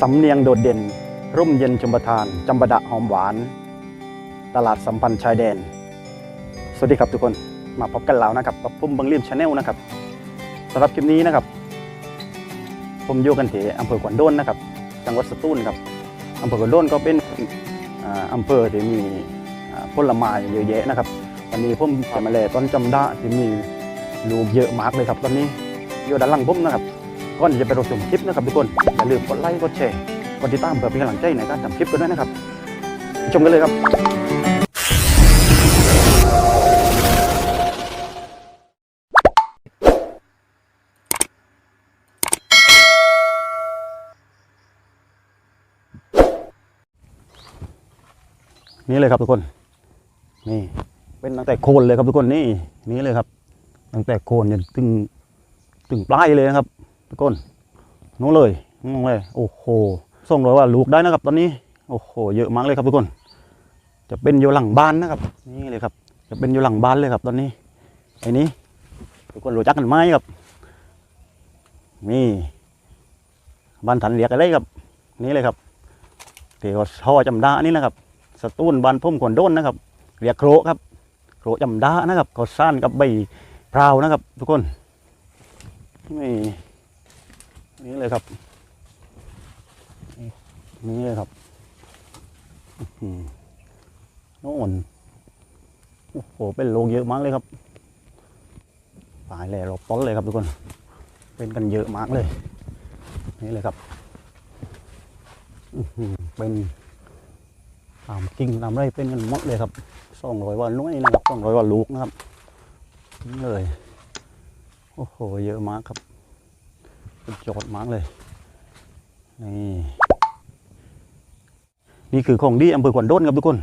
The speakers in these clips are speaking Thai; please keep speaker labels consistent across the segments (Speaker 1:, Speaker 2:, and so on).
Speaker 1: สำเนียงโดดเด่น ร่มเย็นชมประทานจำบดะหอมหวาน ตลาดสัมพันธ์ชายแดน สวัสดีครับทุกคนมาพบกันแล้วนะครับกับผมบังเลียมชาแนลนะครับสำหรับคลิปนี้นะครับ ผมอยู่กันที่อำเภอขวัญโดนนะครับ จังหวัดสตูลครับอำเภอขวัญโดนก็เป็นอ่าอำเภอที่มีผลไม้เยอะแยะนะครับวันนี้ผมจะมาแลต้นจำดาที่มีลูกเยอะมากเลยครับตอนนี้อยู่ด้านหลังผมนะครับ ก่อนที่จะไปรับชมคลิปนะครับทุกคนอย่าลืมกดไลค์กดแชร์กดติดตามเพื่อเป็นกำลังใจในการทำคลิปกันด้วยนะครับไปชมกันเลยครับ นี่เลยครับทุกคน นี่เป็นตั้งแต่โคนเลยครับทุกคนนี่นี่เลยครับตั้งแต่โคนจนถึงถึงปลายเลยนะครับ ทุกคนนู้นเลยนู้นเลยโอ้โหส่งเลยว่าลูกได้นะครับ ตอนนี้โอ้โหเยอะมากเลยครับทุกคน จะเป็นอยู่หลังบ้านนะครับนี่เลยครับ จะเป็นอยู่หลังบ้านเลยครับ ตอนนี้ไอ้นี้ทุกคนรู้จักกันไหมครับนี่บ้านถันเรียกอะไรครับ นี่เลยครับเดี๋ยวท่อจำดานี่นะครับ สตูนบ้านพุ่มขวนโดนนะครับเรียกโครครับโครจำดานะครับเขาซ่านกับใบพราวนะครับ ทุกคนนี่ นี่เลยครับ นี่เลยครับอื้อหือโน่นโอ้โหเป็นโลงเยอะมากเลยครับตายแล้วรบต้นเลยครับทุกคน เป็นกันเยอะมากเลย นี่เลยครับอื้อหือเป็นตามกิ่งตามไรเป็นกันหมดเลยครับสองร้อยวันน้อยนะครับสองร้อยวันลูกนะครับนี่เลย โอ้โห เยอะมากครับ สุดยอดมากเลย นี่นี่คือของดีอำเภอขวัญโดนครับทุกคน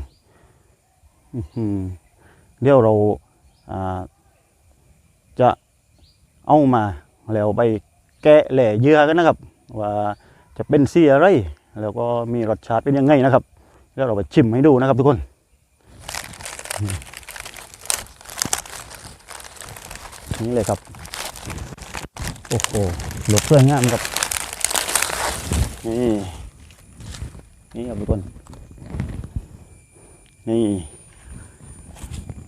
Speaker 1: เดี๋ยวเราาจะเอามาแล้วไปแกะแหล่เยื่อกันนะครับ ว่าจะเป็นสีอะไร แล้วก็มีรสชาติเป็นยังไงนะครับ แล้วเราไปชิมให้ดูนะครับทุกคนนี่เลยครับ โอ้โห หลบเพื่อนงามครับนี่นี่ครับทุกคน นี่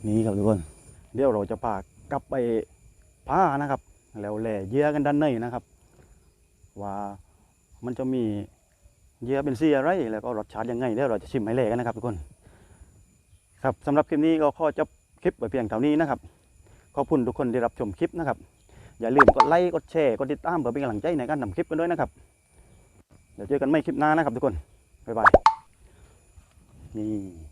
Speaker 1: นี่ครับทุกคน เดี๋ยวเราจะพากลับไปผ้านะครับ แล้วแหล่เยื่อกันด้านในนะครับ ว่ามันจะมีเยื่อเป็นสีอะไรแล้วก็รสชาติยังไงเดี๋ยวเราจะชิมให้แหล่กันนะครับทุกคน ครับสำหรับคลิปนี้ก็ขอจบคลิปไว้เพียงเท่านี้นะครับขอบคุณทุกคนที่รับชมคลิปนะครับ อย่าลืมกดไลค์กดแชร์กดติดตามเพื่อเป็นกำลังใจในการทำคลิปกันด้วยนะครับ เดี๋ยวเจอกันไม่คลิปหน้านะครับทุกคน บ๊ายบาย นี่